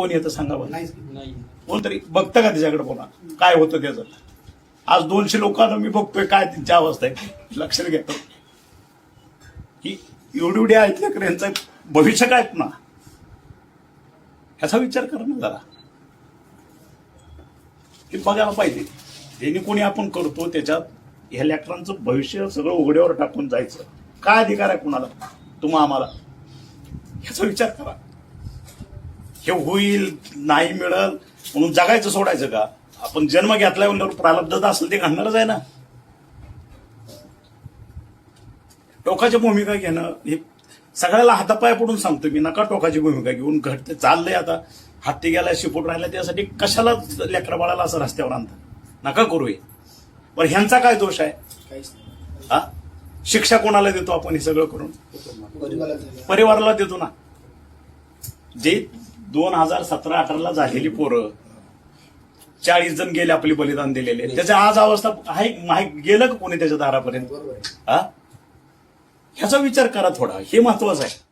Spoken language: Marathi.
कोण येतं सांगा नाही. कोणतरी बघतं का त्याच्याकडे बोला काय होतं त्याचं? आज दोनशे लोकांना मी बघतोय काय त्यांची अवस्था आहे. लक्षात घेतो की एवढी एवढी आहेत लेकर यांचं भविष्य काय ना ह्याचा विचार करा ना जरा. हे बघायला पाहिजे. ज्यांनी कोणी आपण करतो त्याच्यात ह्या लेकरांचं भविष्य सगळं उघड्यावर टाकून जायचं. काय अधिकार आहे कुणाला? तुम्हा आम्हाला? ह्याचा विचार करा. हे होईल नाही मिळेल म्हणून जगायचं सोडायचं का? आपण जन्म घेतलाय म्हणल्यावर प्रारब्धता असेल ते घालणारच आहे ना. टोकाची भूमिका घेणं हे सगळ्याला हातापाय पडून सांगतो मी नका टोकाची भूमिका घेऊन घडते चाललंय आता. हत्ती गेला शिपूट राहिला त्यासाठी कशाला लेकरा बाळाला असं रस्त्यावर आणतात नका करू हे. बरं ह्यांचा काय दोष आहे? हा? शिक्षा कोणाला देतो आपण हे सगळं करून? परिवाराला परिवाराला देतो ना. जे दोन हजार सतरा अठराला झालेली पोरं. चाळीस जण गेले आपली बलिदान दिलेले. त्याच्या आज अवस्था आहे गेलं का कोणी त्याच्या दारापर्यंत? हा? ह्याचा विचार करा थोडा. हे महत्वाचं आहे.